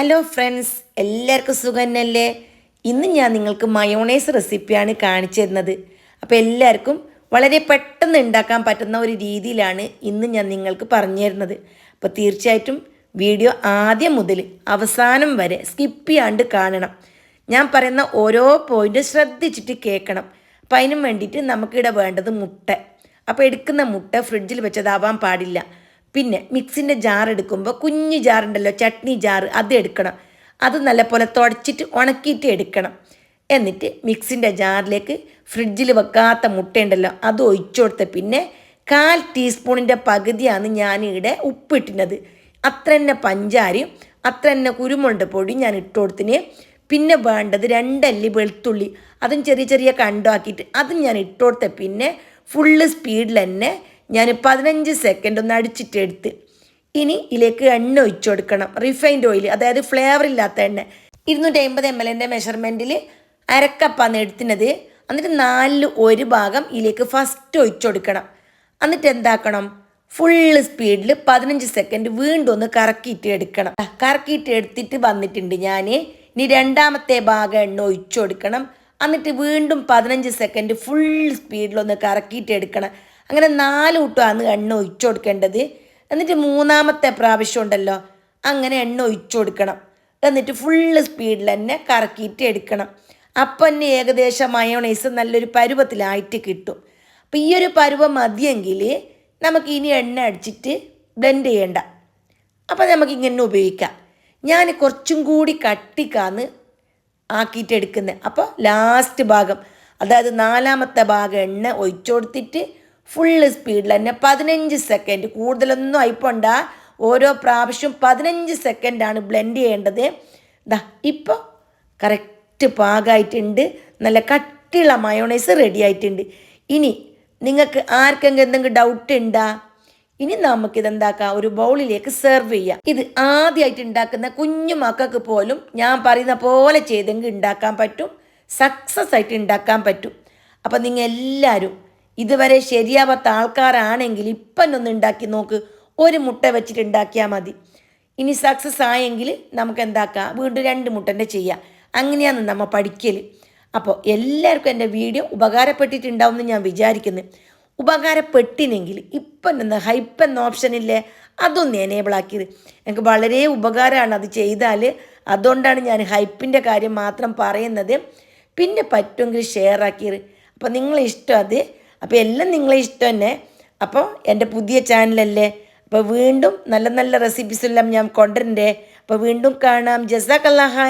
Hello friends എല്ലാവർക്കും സുഖം തന്നെയല്ലേ ഇന്ന് ഞാൻ നിങ്ങൾക്ക് മയോണൈസ് റെസിപ്പിയാണ് കാണിച്ചു തരുന്നത് അപ്പോൾ എല്ലാവർക്കും വളരെ പെട്ടെന്ന് ഉണ്ടാക്കാൻ പറ്റുന്ന ഒരു രീതിയിലാണ് ഇന്ന് ഞാൻ നിങ്ങൾക്ക് പറഞ്ഞു തരുന്നത്. അപ്പോൾ തീർച്ചയായിട്ടും വീഡിയോ ആദ്യം മുതൽ അവസാനം വരെ സ്കിപ്പ് ചെയ്യാണ്ട് കാണണം. ഞാൻ പറയുന്ന ഓരോ പോയിന്റും ശ്രദ്ധിച്ചിട്ട് കേൾക്കണം. അപ്പം അതിനും വേണ്ടിയിട്ട് നമുക്കിവിടെ വേണ്ടത് മുട്ട. അപ്പോൾ എടുക്കുന്ന മുട്ട ഫ്രിഡ്ജിൽ വെച്ചതാവാൻ പാടില്ല. പിന്നെ മിക്സിന്റെ ജാർ എടുക്കുമ്പോൾ കുഞ്ഞു ജാറുണ്ടല്ലോ ചട്നി ജാർ അത് എടുക്കണം. അത് നല്ലപോലെ തുടച്ചിട്ട് ഉണക്കിയിട്ട് എടുക്കണം. എന്നിട്ട് മിക്സിന്റെ ജാറിലേക്ക് ഫ്രിഡ്ജിൽ വെക്കാത്ത മുട്ടയുണ്ടല്ലോ അത് ഒഴിച്ചു കൊടുത്ത പിന്നെ കാൽ ടീസ്പൂണിന്റെ പകുതിയാണ് ഞാനിവിടെ ഉപ്പിട്ടിനത്. അത്ര തന്നെ പഞ്ചാരയും അത്ര തന്നെ കുരുമുളക് പൊടി ഞാൻ ഇട്ട് കൊടുത്തിന്. പിന്നെ വേണ്ടത് രണ്ടല്ലി വെളുത്തുള്ളി അതും ചെറിയ ചെറിയ കണ്ടാക്കിയിട്ട് അതും ഞാൻ ഇട്ട് കൊടുത്ത പിന്നെ ഫുള്ള് സ്പീഡിൽ തന്നെ ഞാൻ പതിനഞ്ച് സെക്കൻഡ് ഒന്ന് അടിച്ചിട്ട് അടിച്ചിട്ടെടുത്ത് ഇനി ഇതിലേക്ക് എണ്ണ ഒഴിച്ചു കൊടുക്കണം. റിഫൈൻഡ് ഓയിൽ അതായത് ഫ്ലേവർ ഇല്ലാത്ത എണ്ണ. ഇരുന്നൂറ്റി അമ്പത് എം എല്ലിന്റെ മെഷർമെന്റിൽ അരക്കപ്പാന്ന് എടുത്തിനത്. എന്നിട്ട് നാലിൽ ഒരു ഭാഗം ഇതിലേക്ക് ഫസ്റ്റ് ഒഴിച്ചു കൊടുക്കണം. എന്നിട്ട് എന്താക്കണം? ഫുള്ള് സ്പീഡിൽ പതിനഞ്ച് സെക്കൻഡ് വീണ്ടും ഒന്ന് കറക്കിയിട്ട് എടുക്കണം. കറക്കിയിട്ട് എടുത്തിട്ട് വന്നിട്ടുണ്ട് ഞാൻ ഇനി രണ്ടാമത്തെ ഭാഗം എണ്ണ ഒഴിച്ചു കൊടുക്കണം. എന്നിട്ട് വീണ്ടും പതിനഞ്ച് സെക്കൻഡ് ഫുൾ സ്പീഡിലൊന്ന് കറക്കിയിട്ട് എടുക്കണം. അങ്ങനെ നാല് കൂട്ടമാണ് എണ്ണ ഒഴിച്ചു കൊടുക്കേണ്ടത്. എന്നിട്ട് മൂന്നാമത്തെ പ്രാവശ്യം ഉണ്ടല്ലോ അങ്ങനെ എണ്ണ ഒഴിച്ചു കൊടുക്കണം. എന്നിട്ട് ഫുള്ള് സ്പീഡിൽ തന്നെ കറക്കിയിട്ട് എടുക്കണം. അപ്പം തന്നെ ഏകദേശം മയോണൈസ് നല്ലൊരു പരുവത്തിലായിട്ട് കിട്ടും. അപ്പം ഈ ഒരു പരുവം മതിയെങ്കിൽ നമുക്ക് ഇനി എണ്ണ അടിച്ചിട്ട് ബ്ലെൻഡ് ചെയ്യേണ്ട. അപ്പം നമുക്ക് ഇങ്ങനെ ഉപയോഗിക്കാം. ഞാൻ കുറച്ചും കൂടി കട്ടിക്കാന്ന് ആക്കിയിട്ട് എടുക്കുന്നത് അപ്പോൾ ലാസ്റ്റ് ഭാഗം അതായത് നാലാമത്തെ ഭാഗം എണ്ണ ഒഴിച്ചു കൊടുത്തിട്ട് ഫുള്ള് സ്പീഡിൽ തന്നെ പതിനഞ്ച് സെക്കൻഡ് കൂടുതലൊന്നും അയപ്പുണ്ട ഓരോ പ്രാവശ്യം പതിനഞ്ച് സെക്കൻഡാണ് ബ്ലെൻഡ് ചെയ്യേണ്ടത്. ദാ ഇപ്പോൾ കറക്റ്റ് പാകമായിട്ടുണ്ട് നല്ല കട്ടിയുള്ള മയോണൈസ് റെഡി ആയിട്ടുണ്ട്. ഇനി നിങ്ങൾക്ക് ആർക്കെങ്കിലും എന്തെങ്കിലും ഡൗട്ട് ഉണ്ടാ ഇനി നമുക്കിത് എന്താക്കാം? ഒരു ബൗളിലേക്ക് സെർവ് ചെയ്യാം. ഇത് ആദ്യമായിട്ട് ഉണ്ടാക്കുന്ന കുഞ്ഞു മക്കൾക്ക് പോലും ഞാൻ പറയുന്ന പോലെ ചെയ്തെങ്കിൽ ഉണ്ടാക്കാൻ പറ്റും. സക്സസ് ആയിട്ട് ഉണ്ടാക്കാൻ പറ്റും. അപ്പം നിങ്ങൾ എല്ലാവരും ഇതുവരെ ശരിയാവാത്ത ആൾക്കാരാണെങ്കിൽ ഇപ്പം ഒന്ന് ഉണ്ടാക്കി നോക്ക്. ഒരു മുട്ട വെച്ചിട്ട് ഉണ്ടാക്കിയാൽ മതി. ഇനി സക്സസ് ആയെങ്കിൽ നമുക്ക് എന്താക്കാം? വീണ്ടും രണ്ട് മുട്ടന്റെ ചെയ്യാം. അങ്ങനെയാണ് നമ്മൾ പഠിക്കൽ അപ്പോൾ എല്ലാവർക്കും എന്റെ വീഡിയോ ഉപകാരപ്പെട്ടിട്ടുണ്ടാവുമെന്ന് ഞാൻ വിചാരിക്കുന്നു. ഉപകാരപ്പെട്ടിനെങ്കിൽ ഇപ്പം ഒന്ന് ഹൈപ്പ് എന്ന ഓപ്ഷൻ ഓപ്ഷനില്ലേ അതൊന്ന് എനേബിൾ ആക്കിയത്. എനിക്ക് വളരെ ഉപകാരമാണ് അത് ചെയ്താൽ അതുകൊണ്ടാണ് ഞാൻ ഹൈപ്പിന്റെ കാര്യം മാത്രം പറയുന്നത്. പിന്നെ പറ്റുമെങ്കിൽ ഷെയർ ആക്കിയത്. അപ്പോൾ നിങ്ങളിഷ്ടം അത് അപ്പോൾ എല്ലാം നിങ്ങളെ ഇഷ്ടം തന്നെ. അപ്പോൾ എന്റെ പുതിയ ചാനലല്ലേ? അപ്പോൾ വീണ്ടും നല്ല നല്ല റെസിപ്പീസ് എല്ലാം ഞാൻ കൊണ്ടുവരണ്ടേ? അപ്പോൾ വീണ്ടും കാണാം. ജസാക്കല്ലാഹായ